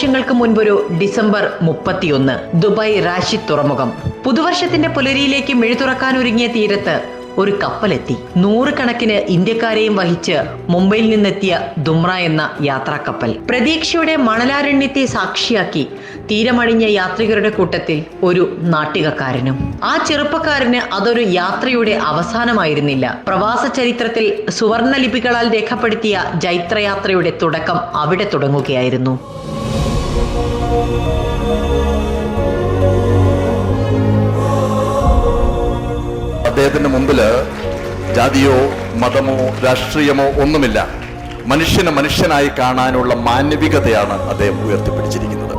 മുൻപൊരു December മുപ്പത്തിയൊന്ന് Dubai Rashi തുറമുഖം. പുതുവർഷത്തിന്റെ പുലരിയിലേക്ക് മിഴി തുറക്കാനൊരുങ്ങിയ തീരത്ത് ഒരു കപ്പലെത്തി. നൂറുകണക്കിന് ഇന്ത്യക്കാരെയും വഹിച്ച് മുംബൈയിൽ നിന്നെത്തിയ ദുമ്ര എന്ന യാത്രാക്കപ്പൽ. പ്രതീക്ഷയുടെ മണലാരണ്യത്തെ സാക്ഷിയാക്കി തീരമണിഞ്ഞ യാത്രികരുടെ കൂട്ടത്തിൽ ഒരു നാട്ടികക്കാരനും. ആ ചെറുപ്പക്കാരന് അതൊരു യാത്രയുടെ അവസാനമായിരുന്നില്ല. പ്രവാസ ചരിത്രത്തിൽ സുവർണ ലിപികളാൽ രേഖപ്പെടുത്തിയ ജൈത്രയാത്രയുടെ തുടക്കം അവിടെ തുടങ്ങുകയായിരുന്നു. അദ്ദേഹത്തിന്റെ മുമ്പിൽ ജാതിയോ മതമോ രാഷ്ട്രീയമോ ഒന്നുമില്ല. മനുഷ്യനെ മനുഷ്യനായി കാണാനുള്ള മാനവികതയാണ് അദ്ദേഹം ഉയർത്തിപ്പിടിച്ചിരിക്കുന്നത്.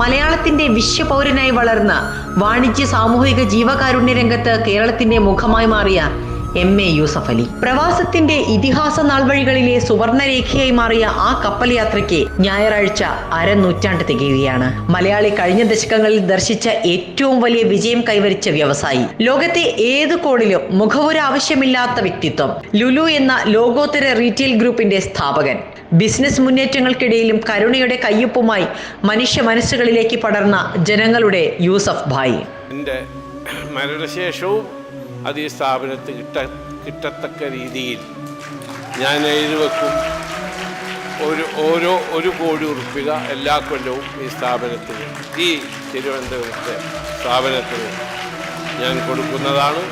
മലയാളത്തിന്റെ വിശ്വപൗരനായി വളർന്ന വാണിജ്യ സാമൂഹിക ജീവകാരുണ്യ രംഗത്ത് കേരളത്തിന്റെ മുഖമായി മാറിയ എം എ യൂസഫ് അലി. പ്രവാസത്തിന്റെ ഇതിഹാസ നാൾവഴികളിലെ സുവർണരേഖയായി മാറിയ ആ കപ്പൽ യാത്രയ്ക്ക് ഞായറാഴ്ച അരനൂറ്റാണ്ട് തികയുകയാണ്. മലയാളി കഴിഞ്ഞ ദശകങ്ങളിൽ ദർശിച്ച ഏറ്റവും വലിയ വിജയം കൈവരിച്ച വ്യവസായി. ലോകത്തെ ഏത് കോണിലും മുഖവുര ആവശ്യമില്ലാത്ത വ്യക്തിത്വം. ലുലു എന്ന ലോകോത്തര റീറ്റെയിൽ ഗ്രൂപ്പിന്റെ സ്ഥാപകൻ. ബിസിനസ് മുന്നേറ്റങ്ങൾക്കിടയിലും കരുണയുടെ കയ്യൊപ്പുമായി മനുഷ്യ മനസ്സുകളിലേക്ക് പടർന്ന ജനങ്ങളുടെ യൂസഫ് ഭായ്. എന്റെ മരണശേഷവും അത് ഈ സ്ഥാപനത്തിൽ കിട്ട കിട്ടത്തക്ക രീതിയിൽ ഞാൻ എഴുതി വെക്കും. ഒരു ഓരോ ഒരു കോടി ഉറുപ്പിക എല്ലാ കൊല്ലവും ഈ സ്ഥാപനത്തിന് ഈ തിരുവനന്തപുരത്തെ സ്ഥാപനത്തിന് ഞാൻ കൊടുക്കുന്നതാണ്.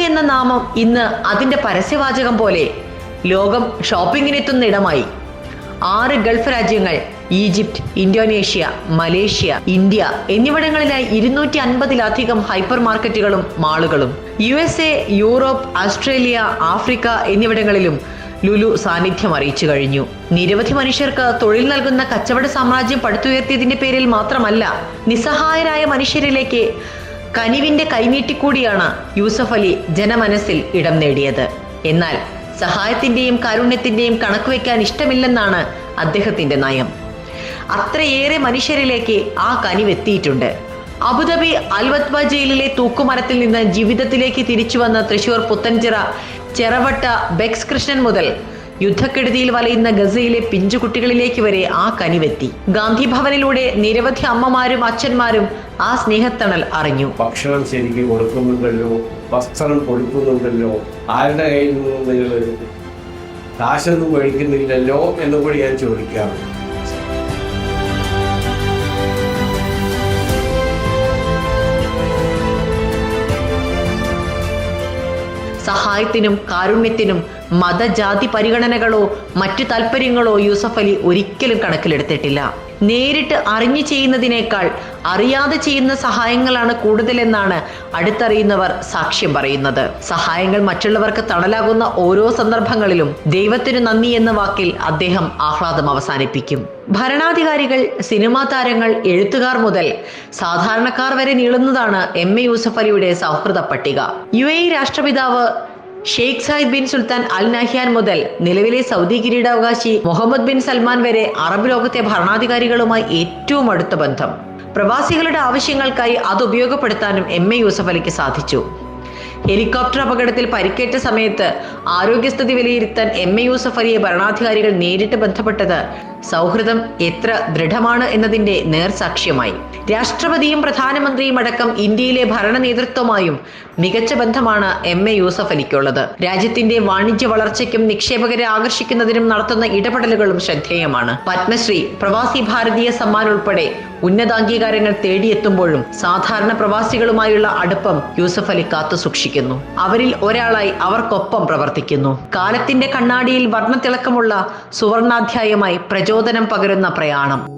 എന്ന നാമം ഇന്ന് അതിന്റെ പരസ്യവാചകം പോലെ ലോകം ഷോപ്പിങ്ങിനെത്തുന്ന ഇടമായി ആറ് ഗൾഫ് രാജ്യങ്ങൾ ഈജിപ്റ്റ് ഇന്തോനേഷ്യ മലേഷ്യ ഇന്ത്യ എന്നിവിടങ്ങളിലായി ഇരുന്നൂറ്റി അൻപതിലധികം ഹൈപ്പർ മാർക്കറ്റുകളും മാളുകളും. U S A Europe Australia Africa എന്നിവിടങ്ങളിലും ലുലു സാന്നിധ്യം അറിയിച്ചു കഴിഞ്ഞു. നിരവധി മനുഷ്യർക്ക് തൊഴിൽ നൽകുന്ന കച്ചവട സാമ്രാജ്യം പടുത്തുയർത്തിയതിന്റെ പേരിൽ മാത്രമല്ല നിസ്സഹായരായ മനുഷ്യരിലേക്ക് കനിവിന്റെ കൈനീട്ടിക്കൂടിയാണ് യൂസഫ് അലി ജനമനസ്സിൽ ഇടം നേടിയത്. എന്നാൽ സഹായത്തിന്റെയും കാരുണ്യത്തിന്റെയും കണക്കുവെക്കാൻ ഇഷ്ടമില്ലെന്നാണ് അദ്ദേഹത്തിന്റെ നയം. അത്രയേറെ മനുഷ്യരിലേക്ക് ആ കനിവെത്തിയിട്ടുണ്ട്. അബുദാബി അൽവത്വ ജയിലിലെ തൂക്കുമരത്തിൽ നിന്ന് ജീവിതത്തിലേക്ക് തിരിച്ചു വന്ന തൃശൂർ പുത്തൻചിറ ചെറവട്ട ബെക്സ് കൃഷ്ണൻ മുതൽ യുദ്ധക്കെടുതിയിൽ വലയുന്ന ഗസയിലെ പിഞ്ചുകുട്ടികളിലേക്ക് വരെ ആ കനിവെത്തി. ഗാന്ധി ഭവനിലൂടെ നിരവധി അമ്മമാരും അച്ഛന്മാരും ആ സ്നേഹത്തണൽ അറിഞ്ഞു. ഭക്ഷണം ശരിക്കും കൊടുക്കുന്നുണ്ടല്ലോ വസ്ത്രം കൊടുക്കുന്നുണ്ടല്ലോ ആരുടെ കയ്യിൽ നിന്നും കാശൊന്നും മേടിക്കുന്നില്ലല്ലോ എന്ന് കൂടി ഞാൻ ചോദിക്കാറുണ്ട്. സഹായത്തിനും കാരുണ്യത്തിനും മതജാതി പരിഗണനകളോ മറ്റു താല്പര്യങ്ങളോ യൂസഫ് അലി ഒരിക്കലും കണക്കിലെടുത്തിട്ടില്ല. നേരിട്ട് അറിഞ്ഞു ചെയ്യുന്നതിനേക്കാൾ അറിയാതെ ചെയ്യുന്ന സഹായങ്ങളാണ് കൂടുതലെന്നാണ് അടുത്തറിയുന്നവർ സാക്ഷ്യം പറയുന്നത്. സഹായങ്ങൾ മറ്റുള്ളവർക്ക് തണലാകുന്ന ഓരോ സന്ദർഭങ്ങളിലും ദൈവത്തിനു നന്ദി എന്ന വാക്കിൽ അദ്ദേഹം ആഹ്ലാദം അവസാനിപ്പിക്കും. ഭരണാധികാരികൾ സിനിമാ താരങ്ങൾ എഴുത്തുകാർ മുതൽ സാധാരണക്കാർ വരെ നീളുന്നതാണ് എം എ യൂസഫ് അലിയുടെ സൗഹൃദ പട്ടിക. യു എ രാഷ്ട്രപിതാവ് Sheikh Zayed bin Sultan Al Nahyan മുതൽ നിലവിലെ സൗദി കിരീടാവകാശി മുഹമ്മദ് ബിൻ സൽമാൻ വരെ അറബ് ലോകത്തെ ഭരണാധികാരികളുമായി ഏറ്റവും അടുത്ത ബന്ധം. പ്രവാസികളുടെ ആവശ്യങ്ങൾക്കായി അത് ഉപയോഗപ്പെടുത്താനും എം എ യൂസഫ് അലിക്ക് സാധിച്ചു. ഹെലികോപ്റ്റർ അപകടത്തിൽ പരിക്കേറ്റ സമയത്ത് ആരോഗ്യസ്ഥിതി വിലയിരുത്താൻ എം എ യൂസഫ് അലിയെ ഭരണാധികാരികൾ നേരിട്ട് ബന്ധപ്പെട്ടത് സൗഹൃദം എത്ര ദൃഢമാണ് എന്നതിന്റെ നേർസാക്ഷ്യമായി. രാഷ്ട്രപതിയും പ്രധാനമന്ത്രിയും അടക്കം ഇന്ത്യയിലെ ഭരണ നേതൃത്വമായും മികച്ച ബന്ധമാണ് എം എ യൂസഫ് അലിക്കുള്ളത്. രാജ്യത്തിന്റെ വാണിജ്യ വളർച്ചയ്ക്കും നിക്ഷേപകരെ ആകർഷിക്കുന്നതിനും നടത്തുന്ന ഇടപെടലുകളും ശ്രദ്ധേയമാണ്. പത്മശ്രീ പ്രവാസി ഭാരതീയ സമ്മാൻ ഉൾപ്പെടെ ഉന്നതാംഗീകാരങ്ങൾ തേടിയെത്തുമ്പോഴും സാധാരണ പ്രവാസികളുമായുള്ള അടുപ്പം യൂസഫ് അലി കാത്തു സൂക്ഷിക്കുന്നു. അവരിൽ ഒരാളായി അവർക്കൊപ്പം പ്രവർത്തിക്കുന്നു. കാലത്തിന്റെ കണ്ണാടിയിൽ വർണത്തിളക്കമുള്ള സുവർണാധ്യായമായി പ്രചോദനം പകരുന്ന പ്രയാണം.